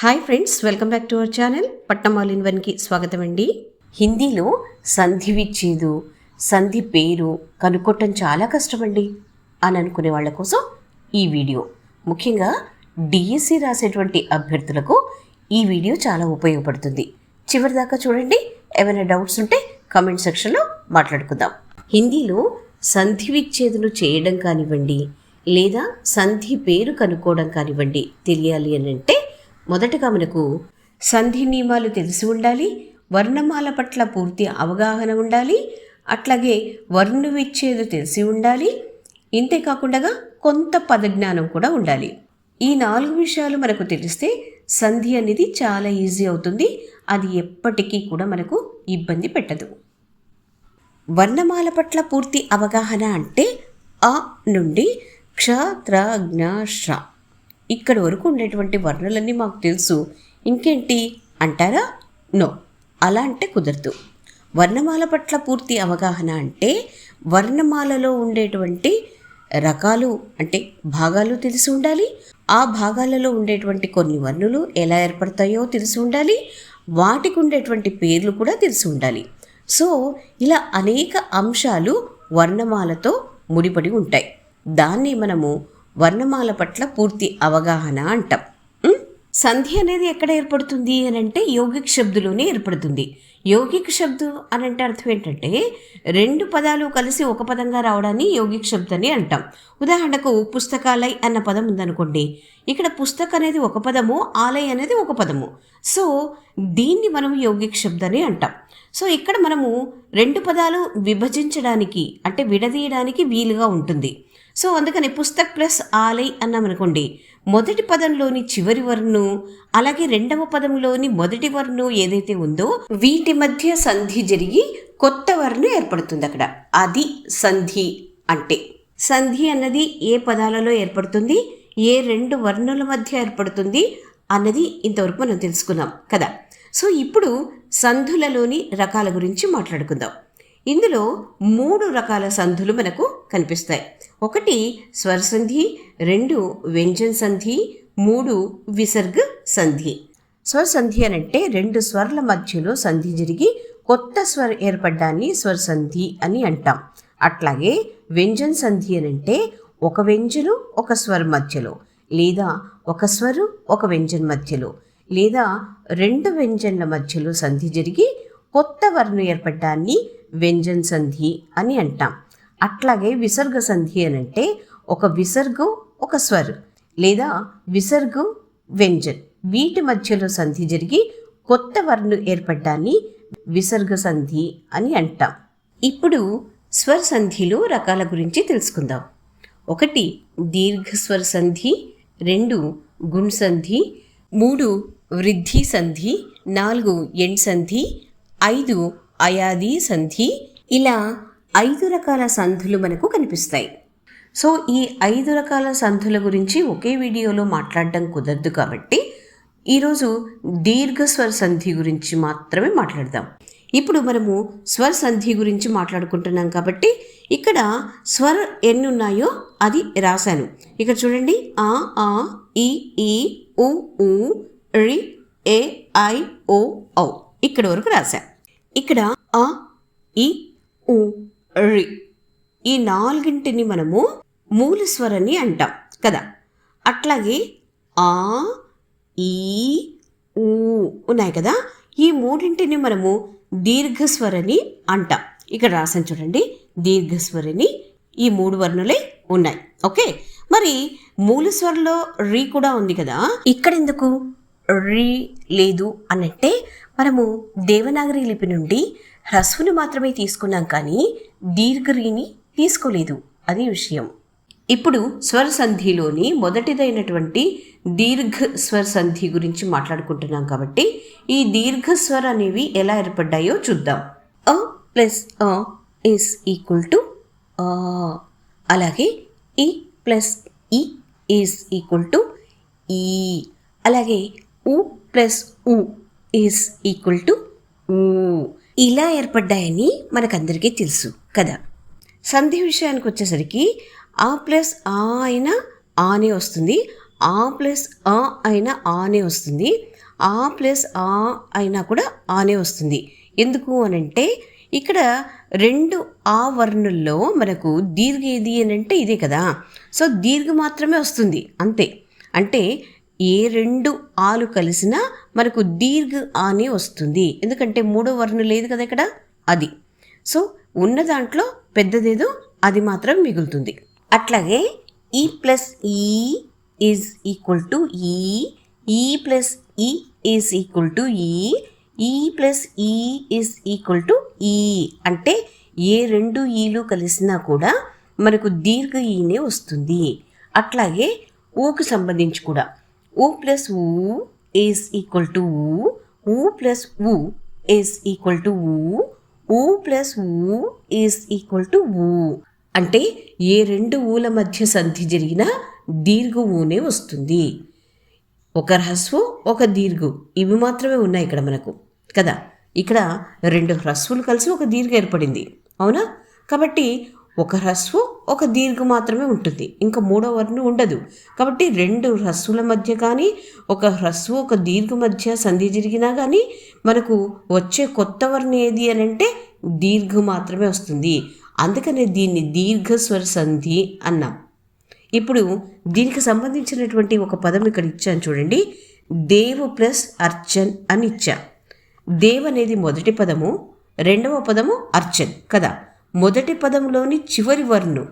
Hi friends welcome back to our channel Patnam all in వన్కి స్వాగతం అండి హిందీలో సంధి విచ్చేదు సంధి పేరు కనుక్కోవటం చాలా కష్టమండి అని అనుకునే వాళ్ళ కోసం ఈ వీడియో. ముఖ్యంగా డిఎస్సి రాసేటువంటి అభ్యర్థులకు ఈ వీడియో చాలా ఉపయోగపడుతుంది. చివరి దాకా చూడండి ఏమైనా డౌట్స్ ఉంటే కామెంట్ సెక్షన్లో మాట్లాడుకుందాం. హిందీలో సంధి విచ్ఛేదులు చేయడం కానివ్వండి లేదా సంధి పేరు కనుక్కోవడం కానివ్వండి తెలియాలి అని అంటే మొదటగా మనకు సంధి నియమాలు తెలిసి ఉండాలి వర్ణమాల పట్ల పూర్తి అవగాహన ఉండాలి అట్లాగే వర్ణవిచ్ఛేదం తెలిసి ఉండాలి ఇంతేకాకుండా కొంత పదజ్ఞానం కూడా ఉండాలి. ఈ నాలుగు విషయాలు మనకు తెలిస్తే సంధి అనేది చాలా ఈజీ అవుతుంది అది ఎప్పటికీ కూడా మనకు ఇబ్బంది పెట్టదు. వర్ణమాల పట్ల పూర్తి అవగాహన అంటే అ నుండి క్ష త్ర జ్ఞ ఇక్కడ వరకు ఉండేటువంటి వర్ణులన్నీ మాకు తెలుసు. ఇంకేంటి? అంటారా? నో. అలా అంటే కుదరదు. వర్ణమాల పట్ల పూర్తి అవగాహన అంటే వర్ణమాలలో ఉండేటువంటి రకాలు అంటే భాగాలు తెలిసి ఉండాలి. ఆ భాగాలలో ఉండేటువంటి కొన్ని వర్ణులు ఎలా ఏర్పడతాయో తెలిసి ఉండాలి. వాటికి ఉండేటువంటి పేర్లు కూడా తెలిసి ఉండాలి. సో ఇలా అనేక అంశాలు వర్ణమాలతో ముడిపడి ఉంటాయి. దాన్ని మనము వర్ణమాల పట్ల పూర్తి అవగాహన అంటాం. సంధి అనేది ఎక్కడ ఏర్పడుతుంది అని అంటే యోగిక్ శబ్దులోనే ఏర్పడుతుంది. యోగిక్ శబ్దు అని అంటే అర్థం ఏంటంటే రెండు పదాలు కలిసి ఒక పదంగా రావడాన్ని యోగిక్ శబ్దని అని అంటాం. ఉదాహరణకు పుస్తకాలయ్ అన్న పదం ఉందనుకోండి. ఇక్కడ పుస్తక్ అనేది ఒక పదము ఆలయ్ అనేది ఒక పదము. సో దీన్ని మనం యోగిక్ శబ్దని అంటాం. సో ఇక్కడ మనము రెండు పదాలు విభజించడానికి అంటే విడదీయడానికి వీలుగా ఉంటుంది. సో అందుకని పుస్తక్ ప్లస్ ఆలయ్ అన్నామనుకోండి మొదటి పదంలోని చివరి వర్ణు అలాగే రెండవ పదంలోని మొదటి వర్ణు ఏదైతే ఉందో వీటి మధ్య సంధి జరిగి కొత్త వర్ణం ఏర్పడుతుంది అక్కడ. అది సంధి అంటే. సంధి అన్నది ఏ పదాలలో ఏర్పడుతుంది? ఏ రెండు వర్ణుల మధ్య ఏర్పడుతుంది? అన్నది ఇంతవరకు మనం తెలుసుకున్నాం కదా. సో ఇప్పుడు సంధులలోని రకాల గురించి మాట్లాడుకుందాం. ఇందులో మూడు రకాల సంధులు మనకు కనిపిస్తాయి. ఒకటి స్వరసంధి రెండు వ్యంజన సంధి మూడు విసర్గ సంధి స్వరసంధి అని అంటే రెండు స్వరాల మధ్యలో సంధి జరిగి కొత్త స్వర ఏర్పడ్డాన్ని స్వరసంధి అని అంటాం. అట్లాగే వ్యంజన సంధి అని అంటే ఒక వ్యంజను ఒక స్వర మధ్యలో లేదా ఒక స్వరు ఒక వ్యంజన మధ్యలో లేదా రెండు వ్యంజన్ల మధ్యలో సంధి జరిగి కొత్త వర్ణం ఏర్పడ్డాన్ని వ్యంజన్ సంధి అని అంటాం. అట్లాగే విసర్గ సంధి అని అంటే ఒక విసర్గం ఒక స్వర్ లేదా విసర్గం వ్యంజన్ వీటి మధ్యలో సంధి జరిగి కొత్త వర్ణు ఏర్పడ్డాన్ని విసర్గ సంధి అని అంటాం. ఇప్పుడు స్వర సంధిలో రకాల గురించి తెలుసుకుందాం. ఒకటి దీర్ఘస్వర సంధి. రెండు గుణ్ సంధి. మూడు వృద్ధి సంధి. నాలుగు ఎండ్ సంధి. ఐదు అయాది సంధి ఇలా ఐదు రకాల సంధులు మనకు కనిపిస్తాయి. సో ఈ ఐదు రకాల సంధుల గురించి ఒకే వీడియోలో మాట్లాడడం కుదరదు కాబట్టి ఈరోజు దీర్ఘస్వర సంధి గురించి మాత్రమే మాట్లాడదాం. ఇప్పుడు మనము స్వర సంధి గురించి మాట్లాడుకుంటున్నాం కాబట్టి ఇక్కడ స్వర ఎన్ని ఉన్నాయో అది రాశాను. ఇక్కడ చూడండి. ఆ ఆ ఈ ఈ ఉ ఊ రి ఏ ఐ ఓ ఔ. ఇక్కడ వరకు రాశా. ఇక్కడ ఆ ఈ ఉ రి. ఈ నాలుగింటిని మనము మూల స్వరని అంటాం కదా? అట్లాగే ఆ ఈ ఊ ఉన్నాయి కదా? ఈ మూడింటిని మనము దీర్ఘస్వరని అంటాం. ఇక్కడ రాసాను చూడండి దీర్ఘస్వరని ఈ మూడు వర్ణులే ఉన్నాయి. ఓకే? మరి మూల స్వరంలో రీ కూడా ఉంది కదా? ఇక్కడ ఎందుకు? రీ లేదు అనంటే మనము దేవనాగరి లిపి నుండి హ్రస్వును మాత్రమే తీసుకున్నాం కానీ దీర్ఘరిని తీసుకోలేదు. అది విషయం. ఇప్పుడు స్వర సంధిలోని మొదటిదైనటువంటి దీర్ఘ స్వర సంధి గురించి మాట్లాడుకుంటున్నాం కాబట్టి ఈ దీర్ఘ స్వర అనేవి ఎలా ఏర్పడ్డాయో చూద్దాం. అ ప్లస్ అ ఇస్ ఈక్వల్ టు అలాగే ఈ ప్లస్ ఈ ఈజ్ ఈక్వల్ టు ఈ. అలాగే ఉ ప్లస్ ఉ ఈజ్ ఈక్వల్ టు ఊ ఇలా ఏర్పడ్డాయని మనకందరికీ తెలుసు కదా? సంధి విషయానికి వచ్చేసరికి ఆ ప్లస్ ఆ అయినా ఆనే వస్తుంది ఆ ప్లస్ ఆ అయినా ఆనే వస్తుంది ఆ ప్లస్ ఆ అయినా కూడా ఆనే వస్తుంది. ఎందుకు అనంటే ఇక్కడ రెండు ఆ వర్ణుల్లో మనకు దీర్ఘ ఏది అని అంటే ఇదే కదా? సో దీర్ఘ మాత్రమే వస్తుంది అంతే. అంటే ఏ రెండు ఆలు కలిసినా మనకు దీర్ఘ ఆనే వస్తుంది. ఎందుకంటే మూడో వర్ణం లేదు కదా ఇక్కడ? అది. సో ఉన్న దాంట్లో పెద్దదేదో అది మాత్రం మిగులుతుంది. అట్లాగే ఈ ప్లస్ ఈ ఈజ్ ఈక్వల్ టు ఈ ఈ ప్లస్ ఈ ఈజ్ ఈక్వల్ టు ఈ ఈ ప్లస్ ఈ ఈజ్ ఈక్వల్ టు ఈ అంటే ఏ రెండు ఈలు కలిసినా కూడా మనకు దీర్ఘ ఈనే వస్తుంది. అట్లాగే ఊకు సంబంధించి కూడా. ఊ ప్లస్ ఊ ఈజ్ ఈక్వల్ టు ఊ ఊ ప్లస్ ఊ ఈజ్ ఈక్వల్ టు ఊ ఊ ప్లస్ ఊ ఈజ్ ఈక్వల్ టు ఊ అంటే ఏ రెండు ఊల మధ్య సంధి జరిగినా దీర్ఘ ఊనే వస్తుంది. ఒక హ్రస్వు ఒక దీర్ఘు. ఇవి మాత్రమే ఉన్నాయి ఇక్కడ మనకు. కదా? ఇక్కడ రెండు హ్రస్వులు కలిసి ఒక దీర్ఘ ఏర్పడింది. అవునా? కాబట్టి ఒక హ్రస్వు ఒక దీర్ఘ మాత్రమే ఉంటుంది. ఇంకా మూడో వర్ణం ఉండదు. కాబట్టి రెండు హ్రస్వుల మధ్య కానీ ఒక హ్రస్వు ఒక దీర్ఘ మధ్య సంధి జరిగినా కానీ మనకు వచ్చే కొత్త వర్ణం ఏది అని అంటే దీర్ఘ మాత్రమే వస్తుంది. అందుకనే దీన్ని దీర్ఘస్వర సంధి అన్నాం. ఇప్పుడు దీనికి సంబంధించినటువంటి ఒక పదం ఇక్కడ ఇచ్చాను చూడండి. దేవు ప్లస్ అర్చన్ అని ఇచ్చా. దేవ్ అనేది మొదటి పదము రెండవ పదము అర్చన్ కదా. మొదటి పదంలోని చివరి వర్ణం.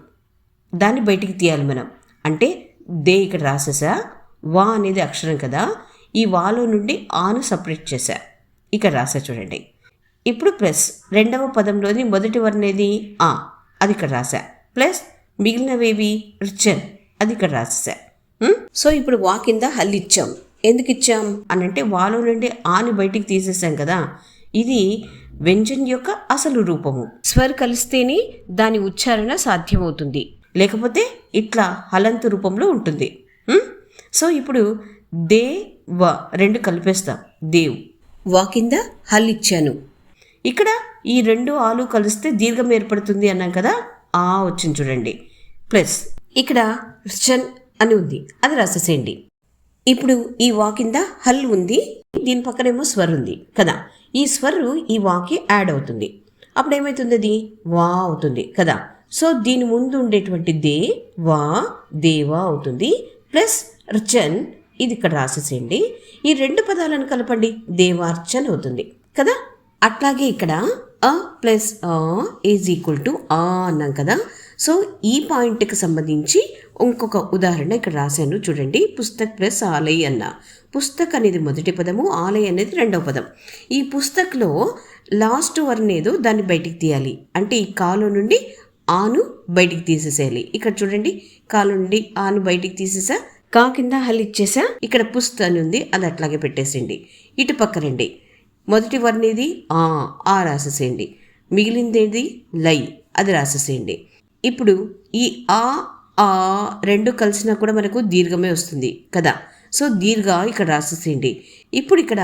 దాన్ని బయటికి తీయాలి మనం. అంటే దే ఇక్కడ రాసేసా? వా అనేది అక్షరం కదా. ఈ వాలో నుండి ఆను సపరేట్ చేశా ఇక్కడ రాసా చూడండి. ఇప్పుడు ప్లస్ రెండవ పదంలోని మొదటి వర్ణం ఏది? ఆ అది ఇక్కడ రాసా. ప్లస్ మిగిలినవేవి? రిచన్ అది ఇక్కడ రాసేసా. సో ఇప్పుడు వా కింద హల్ ఇచ్చాం. ఎందుకు ఇచ్చాం? అని అంటే వాలో నుండి ఆని బయటికి తీసేసాం కదా. ఇది వ్యంజన్ యొక్క అసలు రూపము. స్వర్ కలిస్తేనే దాని ఉచ్చారణ సాధ్యమవుతుంది. లేకపోతే ఇట్లా హలంతు రూపంలో ఉంటుంది? సో ఇప్పుడు దే వ రెండు కలిపేస్తాం. దేవ్. వా కింద హల్ ఇచ్చాను. ఇక్కడ ఈ రెండు ఆలు కలిస్తే దీర్ఘం ఏర్పడుతుంది అన్నాం కదా? ఆ వచ్చింది చూడండి. ప్లస్. ఇక్కడ షన్ అని ఉంది. అది రాసేసేయండి. ఇప్పుడు ఈ వా కింద హల్ ఉంది. దీని పక్కనేమో స్వర్ ఉంది కదా? ఈ స్వరు ఈ వాకి యాడ్ అవుతుంది. అప్పుడు ఏమవుతుంది అది వా అవుతుంది కదా. సో దీని ముందు ఉండేటువంటి దే వా దేవా అవుతుంది. ప్లస్ అర్చన్ ఇది ఇక్కడ రాసేసేయండి. ఈ రెండు పదాలను కలపండి. దేవార్చన్ అవుతుంది కదా. అట్లాగే ఇక్కడ అ ప్లస్ ఆ ఈజ్ ఈక్వల్ టు ఆ అన్నాం కదా. సో ఈ పాయింట్కి సంబంధించి ఇంకొక ఉదాహరణ ఇక్కడ రాశాను. చూడండి. పుస్తక్ ప్లస్ ఆలయ్ అన్న పుస్తక్ అనేది మొదటి పదము ఆలయ్ అనేది రెండవ పదం. ఈ పుస్తక్లో లాస్ట్ వర్న్ ఏదో దాన్ని బయటికి తీయాలి. అంటే ఈ కాలు నుండి ఆను బయటికి తీసేసేయాలి. ఇక్కడ చూడండి. కాలు నుండి ఆను బయటికి తీసేసా? కా కింద హల్ ఇచ్చేసా? ఇక్కడ పుస్త అని ఉంది. అది అట్లాగే పెట్టేసేయండి. ఇటు పక్క రండి. మొదటి వర్ణ ఇది ఆ ఆ రాసేసేయండి. మిగిలిందేది లై. అది రాసేసేయండి. ఇప్పుడు ఈ ఆ ఆ రెండు కలిసినా కూడా మనకు దీర్ఘమే వస్తుంది కదా? సో దీర్ఘ ఇక్కడ రాసేసేయండి. ఇప్పుడు ఇక్కడ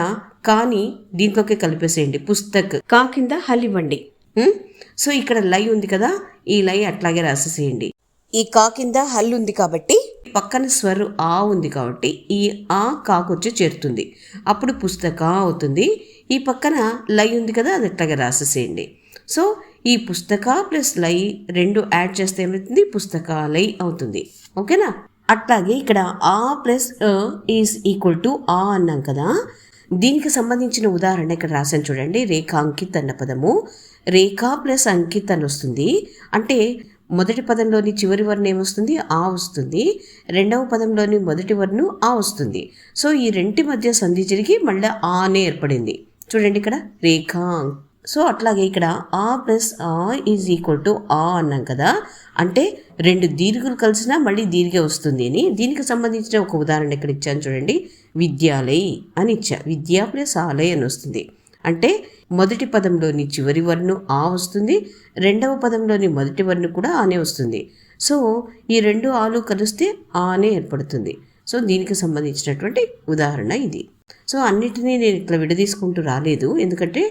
కాని దీంట్లోకి కలిపేసేయండి పుస్తక్. కా కింద హల్ ఇవ్వండి సో ఇక్కడ లై ఉంది కదా ఈ లై అట్లాగే రాసేసేయండి. ఈ కా కింద హల్ ఉంది కాబట్టి పక్కన స్వరు ఆ ఉంది కాబట్టి ఈ ఆ కాకొచ్చి చేరుతుంది. అప్పుడు పుస్తక అవుతుంది. ఈ పక్కన లై ఉంది కదా అది అట్లాగే రాసేసేయండి. సో ఈ పుస్తక ప్లస్ లై రెండు యాడ్ చేస్తే ఏమవుతుంది? పుస్తకాలై అవుతుంది. ఓకేనా? అట్లాగే ఇక్కడ ఆ ప్లస్ ఈజ్ ఈక్వల్ టు ఆ అన్నాం కదా. దీనికి సంబంధించిన ఉదాహరణ ఇక్కడ రాశాను చూడండి. రేఖ అంకిత్ అన్న పదము. రేఖ ప్లస్ అంకిత్ అని వస్తుంది. అంటే మొదటి పదంలోని చివరి వర్ణం ఏమొస్తుంది? ఆ వస్తుంది. రెండవ పదంలోని మొదటి వర్ణం ఆ వస్తుంది. సో ఈ రెంటి మధ్య సంధి జరిగి మళ్ళీ ఆనే ఏర్పడింది. చూడండి ఇక్కడ. రేఖ సో అట్లాగే ఇక్కడ ఆ ప్లస్ ఆ ఈజ్ ఈక్వల్ టు ఆ అన్నాం కదా. అంటే రెండు దీర్ఘులు కలిసినా మళ్ళీ దీర్ఘే వస్తుంది అని. దీనికి సంబంధించిన ఒక ఉదాహరణ ఇక్కడ ఇచ్చాను చూడండి. విద్యాలయ్ అని ఇచ్చా. విద్యా ప్లస్ ఆలయ్ అని వస్తుంది. అంటే మొదటి పదంలోని చివరి వర్ణం ఆ వస్తుంది. రెండవ పదంలోని మొదటి వర్ణం కూడా ఆనే వస్తుంది. సో ఈ రెండు ఆలు కలిస్తే ఆనే ఏర్పడుతుంది. సో దీనికి సంబంధించినటువంటి ఉదాహరణ ఇది. సో అన్నిటినీ నేను ఇట్లా విడదీసుకుంటూ రాలేదు. ఎందుకంటే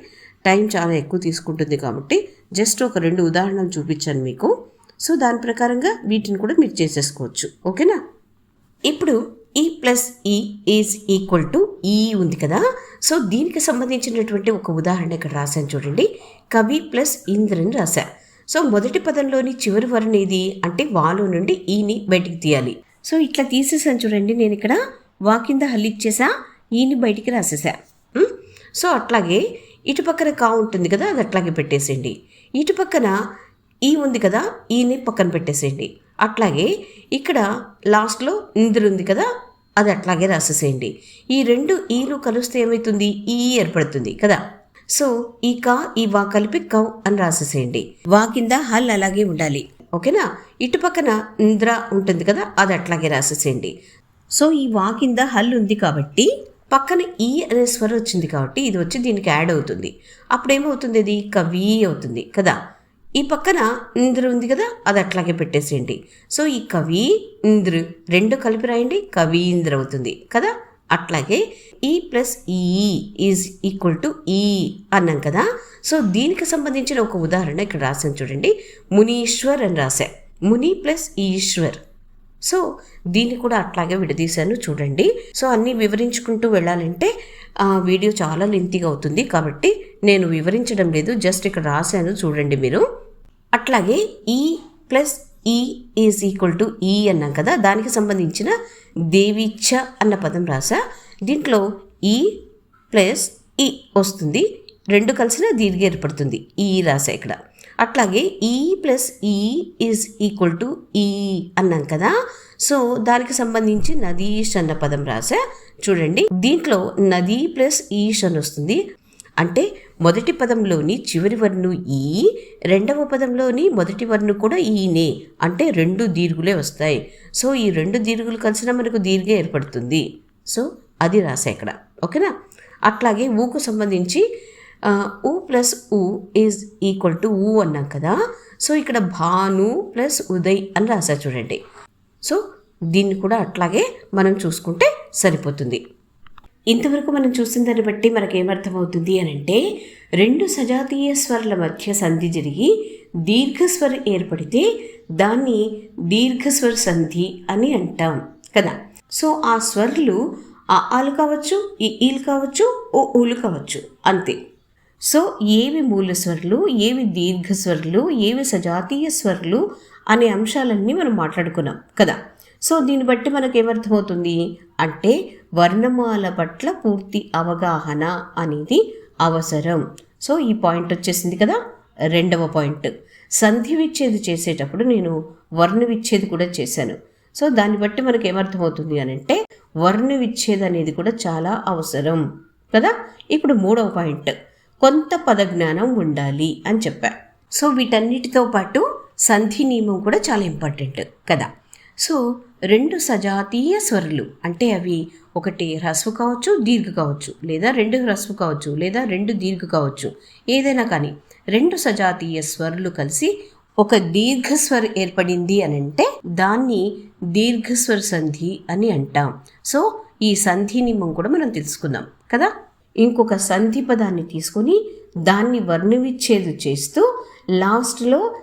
టైం చాలా ఎక్కువ తీసుకుంటుంది కాబట్టి జస్ట్ ఒక రెండు ఉదాహరణలు చూపించాను మీకు. సో దాని ప్రకారంగా వీటిని కూడా మీరు చేసేసుకోవచ్చు. ఓకేనా? ఇప్పుడు ఈ ప్లస్ ఈ ఈజ్ ఈక్వల్ టు ఈ ఉంది కదా? సో దీనికి సంబంధించినటువంటి ఒక ఉదాహరణ ఇక్కడ రాశాను చూడండి. కవి ప్లస్ ఇంద్రని రాశా సో మొదటి పదంలోని చివరి వరణ ఇది అంటే వాలో నుండి e ఈని బయటికి తీయాలి. సో ఇట్లా తీసేసాను చూడండి. నేను ఇక్కడ వా కింద హల్లిచ్చేసా e ఈని బయటికి రాసేసా. సో అట్లాగే ఇటు పక్కన కా ఉంటుంది కదా అది అట్లాగే పెట్టేసేయండి. ఇటు పక్కన ఈ ఉంది కదా ఈని పక్కన పెట్టేసేయండి. అట్లాగే ఇక్కడ లాస్ట్లో నిద్ర ఉంది కదా అది అట్లాగే రాసేసేయండి. ఈ రెండు ఈలు కలిస్తే ఏమవుతుంది ఈ ఏర్పడుతుంది కదా. సో ఈ కా ఈ వా కలిపి కవ్ అని రాసేసేయండి. వా కింద హల్ అలాగే ఉండాలి. ఓకేనా? ఇటు పక్కన ఇంద్ర ఉంటుంది కదా అది అట్లాగే రాసేసేయండి. సో ఈ వా కింద హల్ ఉంది కాబట్టి పక్కన ఈ అనే స్వరం వచ్చింది కాబట్టి ఇది వచ్చి దీనికి యాడ్ అవుతుంది. అప్పుడు ఏమవుతుంది కవి అవుతుంది కదా? ఈ పక్కన ఇంద్ర ఉంది కదా అది అట్లాగే పెట్టేసేయండి. సో ఈ కవి ఇంద్ర రెండు కలిపి రాయండి కవీంద్ర అవుతుంది కదా? అట్లాగే ఈ ప్లస్ ఈ ఈజ్ ఈక్వల్ టు ఈ అన్నాం కదా? సో దీనికి సంబంధించిన ఒక ఉదాహరణ ఇక్కడ రాశాను చూడండి. మునీశ్వర్ అని రాశా. ముని ప్లస్ ఈశ్వర్. సో దీన్ని కూడా అట్లాగే విడదీశాను చూడండి. సో అన్నీ వివరించుకుంటూ వెళ్ళాలంటే ఆ వీడియో చాలా లెంతీగా అవుతుంది కాబట్టి నేను వివరించడం లేదు జస్ట్ ఇక్కడ రాశాను చూడండి మీరు. అట్లాగే ఈ ప్లస్ ఈ ఈజ్ ఈక్వల్ టు ఈ అన్నాం కదా దానికి సంబంధించిన దేవీచ్ఛ అన్న పదం రాసా దీంట్లో ఈ ప్లస్ ఈ వస్తుంది. రెండు కలిసిన దీర్ఘ ఏర్పడుతుంది. E ఈ రాసా ఇక్కడ. అట్లాగే ఈ ప్లస్ ఈ ఈజ్ ఈక్వల్ టు ఈ అన్నాం కదా. సో దానికి సంబంధించి నదీష్ అన్న పదం రాసా. చూడండి దీంట్లో నది ప్లస్ ఈష్ అని వస్తుంది. అంటే మొదటి పదంలోని చివరి వర్ణు ఈ e, రెండవ పదంలోని మొదటి వర్ణు కూడా e ఈనే అంటే రెండు దీర్ఘులే వస్తాయి. సో ఈ రెండు దీర్ఘులు కలిసిన మనకు దీర్ఘ ఏర్పడుతుంది. సో అది రాసా ఇక్కడ. ఓకేనా? అట్లాగే ఊకు సంబంధించి ఊ ప్లస్ ఊ ఈజ్ ఈక్వల్ టు ఊ అన్నాం కదా. సో ఇక్కడ భాను ప్లస్ ఉదయ్ అని రాశారు చూడండి. సో దీన్ని కూడా అట్లాగే మనం చూసుకుంటే సరిపోతుంది. ఇంతవరకు మనం చూసిన దాన్ని బట్టి మనకు ఏమర్థమవుతుంది అని అంటే రెండు సజాతీయ స్వరాల మధ్య సంధి జరిగి దీర్ఘస్వరం ఏర్పడితే దాన్ని దీర్ఘస్వర సంధి అని అంటాం కదా. సో ఆ స్వరాలు ఆ ఆలు కావచ్చు ఈ ఈలు కావచ్చు ఓ ఊలు కావచ్చు అంతే. సో ఏవి మూల స్వరలు ఏవి దీర్ఘ స్వరలు ఏవి సజాతీయ స్వరలు అనే అంశాలన్నీ మనం మాట్లాడుకున్నాం కదా. సో దీన్ని బట్టి మనకు ఏమర్థమవుతుంది అంటే వర్ణమాల పట్ల పూర్తి అవగాహన అనేది అవసరం. సో ఈ పాయింట్ వచ్చేసింది కదా రెండవ పాయింట్. సంధి విచ్ఛేది చేసేటప్పుడు నేను వర్ణ విచ్ఛేది కూడా చేశాను. సో దాన్ని బట్టి మనకు ఏమర్థమవుతుంది అని అంటే వర్ణ విచ్ఛేదం అనేది కూడా చాలా అవసరం కదా. ఇప్పుడు మూడవ పాయింట్. కొంత పదజ్ఞానం ఉండాలి అని చెప్పారు. సో వీటన్నిటితో పాటు సంధి నియమం కూడా చాలా ఇంపార్టెంట్ కదా. సో రెండు సజాతీయ స్వరలు అంటే అవి ఒకటి హ్రస్వు కావచ్చు దీర్ఘ కావచ్చు లేదా రెండు హ్రస్వు కావచ్చు లేదా రెండు దీర్ఘ కావచ్చు ఏదైనా కానీ రెండు సజాతీయ స్వరలు కలిసి ఒక దీర్ఘస్వర ఏర్పడింది అని అంటే దాన్ని దీర్ఘస్వర సంధి అని అంటాం. సో ఈ సంధి నియమం కూడా మనం తెలుసుకుందాం కదా. ఇంకొక సంధి పదాన్ని తీసుకొని దాన్ని వర్ణవిచ్ఛేదు చేస్తూ లాస్ట్లో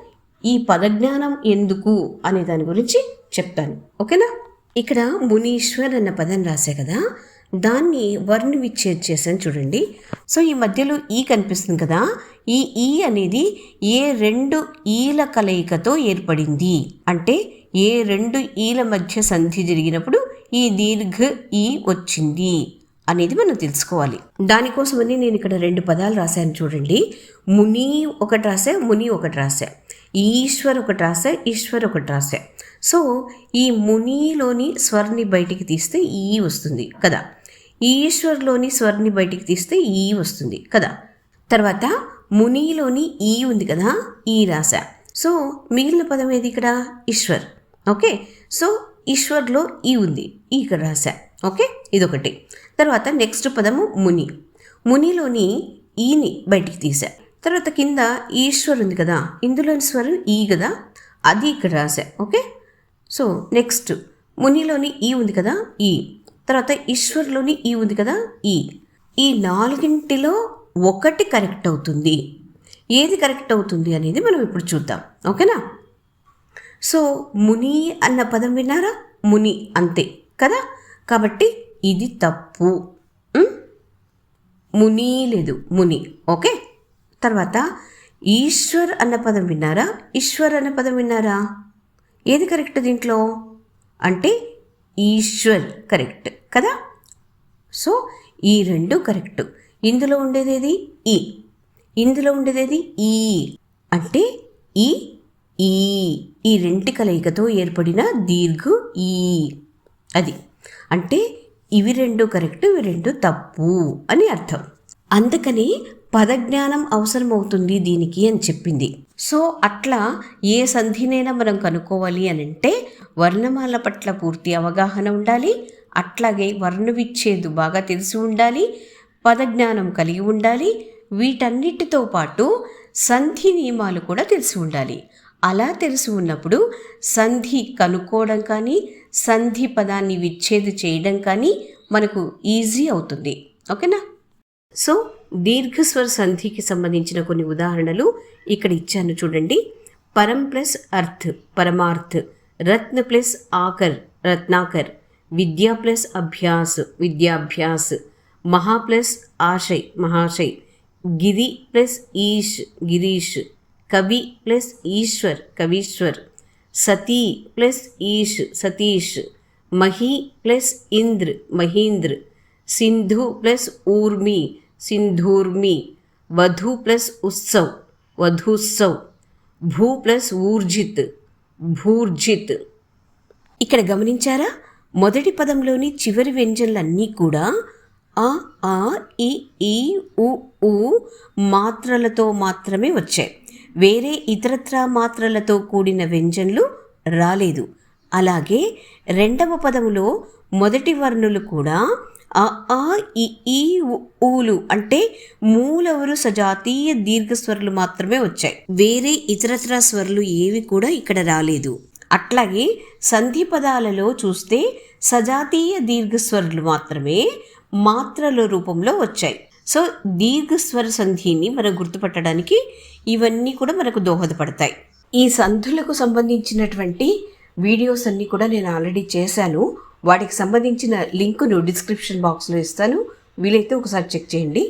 ఈ పదజ్ఞానం ఎందుకు అనే దాని గురించి చెప్తాను. ఓకేనా? ఇక్కడ మునీశ్వర్ అన్న పదం రాసే కదా. దాన్ని వర్ణ విచ్ఛేద్ చేశాను చూడండి. సో ఈ మధ్యలో ఈ కనిపిస్తుంది కదా. ఈ ఈ అనేది ఏ రెండు ఈల కలయికతో ఏర్పడింది? అంటే ఏ రెండు ఈల మధ్య సంధి జరిగినప్పుడు ఈ దీర్ఘ ఈ వచ్చింది. అనేది మనం తెలుసుకోవాలి. దానికోసమని నేను ఇక్కడ రెండు పదాలు రాశాను చూడండి. ముని ఒకటి రాసా ముని ఒకటి రాసా ఈశ్వర్ ఒకటి రాసే ఈశ్వర్ ఒకటి రాసే సో ఈ మునిలోని స్వర్ని బయటికి తీస్తే ఈ వస్తుంది కదా. ఈశ్వర్లోని స్వర్ని బయటికి తీస్తే ఈ వస్తుంది కదా. తర్వాత మునిలోని ఈ ఉంది కదా ఈ రాశ. సో మిగిలిన పదం ఏది ఇక్కడ? ఈశ్వర్. ఓకే? సో ఈశ్వర్లో ఈ ఉంది ఈ ఇక్కడ రాశా. ఓకే? ఇదొకటి. తర్వాత నెక్స్ట్ పదము ముని. మునిలోని ఈని బయటికి తీసా. తర్వాత కింద ఈశ్వర్ ఉంది కదా ఇందులోని స్వరం ఈ కదా అది ఇక్కడ రాసా. ఓకే? సో నెక్స్ట్ మునిలోని ఈ ఉంది కదా ఈ. తర్వాత ఈశ్వర్లోని ఈ ఉంది కదా ఈ. ఈ నాలుగింటిలో ఒకటి కరెక్ట్ అవుతుంది. ఏది కరెక్ట్ అవుతుంది అనేది మనం ఇప్పుడు చూద్దాం. ఓకేనా? సో ముని అన్న పదం విన్నారా? ముని అంతే కదా? కాబట్టి ఇది తప్పు. ముని లేదు. ముని. ఓకే? తర్వాత ఈశ్వర్ అన్న పదం విన్నారా? ఈశ్వర్ అన్న పదం విన్నారా? ఏది కరెక్ట్ దీంట్లో? అంటే ఈశ్వర్ కరెక్ట్ కదా? సో ఈ రెండు కరెక్ట్. ఇందులో ఉండేదేది ఈ. ఇందులో ఉండేదేది ఈ. అంటే ఈ ఈ. ఈ రెంటి కలయికతో ఏర్పడిన దీర్ఘ ఈ. అది. అంటే ఇవి రెండు కరెక్ట్ ఇవి రెండు తప్పు అని అర్థం. అందుకని పదజ్ఞానం అవసరమవుతుంది దీనికి అని చెప్పింది. సో అట్లా ఏ సంధినైనా మనం కనుక్కోవాలి అని అంటే వర్ణమాల పట్ల పూర్తి అవగాహన ఉండాలి అట్లాగే వర్ణవిచ్ఛేదు బాగా తెలిసి ఉండాలి పదజ్ఞానం కలిగి ఉండాలి వీటన్నిటితో పాటు సంధి నియమాలు కూడా తెలిసి ఉండాలి. అలా తెలిసి ఉన్నప్పుడు సంధి కనుక్కోవడం కానీ సంధి పదాన్ని విచ్ఛేది చేయడం కానీ మనకు ఈజీ అవుతుంది. ఓకేనా? సో దీర్ఘస్వర సంధికి సంబంధించిన కొన్ని ఉదాహరణలు ఇక్కడ ఇచ్చాను చూడండి. పరం ప్లస్ అర్థ్ పరమార్థ్ రత్న ప్లస్ ఆకర్ రత్నాకర్ విద్యా ప్లస్ అభ్యాస్ విద్యాభ్యాస్ మహా ప్లస్ ఆశయ్ మహాశయ్ గిరి ప్లస్ ఈష్ గిరీష్ కవి ప్లస్ ఈశ్వర్ కవీశ్వర్. సతీ ప్లస్ ఈష్ సతీష్. మహి ప్లస్ ఇంద్ర మహీంద్ర. సింధు ప్లస్ ఊర్మి సింధూర్మి. వధు ప్లస్ ఉత్సవ్ వధూత్సవ్. భూ ప్లస్ ఊర్జిత్ భూర్జిత్. ఇక్కడ గమనించారా? మొదటి పదంలోని చివరి వ్యంజనలన్నీ కూడా ఆ ఆ ఇ ఈ ఉ మాత్రలతో మాత్రమే వచ్చాయి. వేరే ఇతరత్రా మాత్రలతో కూడిన వ్యంజనలు రాలేదు. అలాగే రెండవ పదములో మొదటి వర్ణులు కూడా అ ఆ ఈ ఊలు అంటే మూలవరు సజాతీయ దీర్ఘస్వరాలు మాత్రమే వచ్చాయి. వేరే ఇతరత్ర స్వరలు ఏవి కూడా ఇక్కడ రాలేదు. అట్లాగే సంధి పదాలలో చూస్తే సజాతీయ దీర్ఘస్వరాలు మాత్రమే మాత్రల రూపంలో వచ్చాయి. సో దీర్ఘస్వర సంధిని మనం గుర్తుపట్టడానికి ఇవన్నీ కూడా మనకు దోహదపడతాయి. ఈ సంధులకు సంబంధించినటువంటి వీడియోస్ అన్నీ కూడా నేను ఆల్రెడీ చేశాను. వాటికి సంబంధించిన లింకును డిస్క్రిప్షన్ బాక్స్లో ఇస్తాను. వీలైతే ఒకసారి చెక్ చేయండి.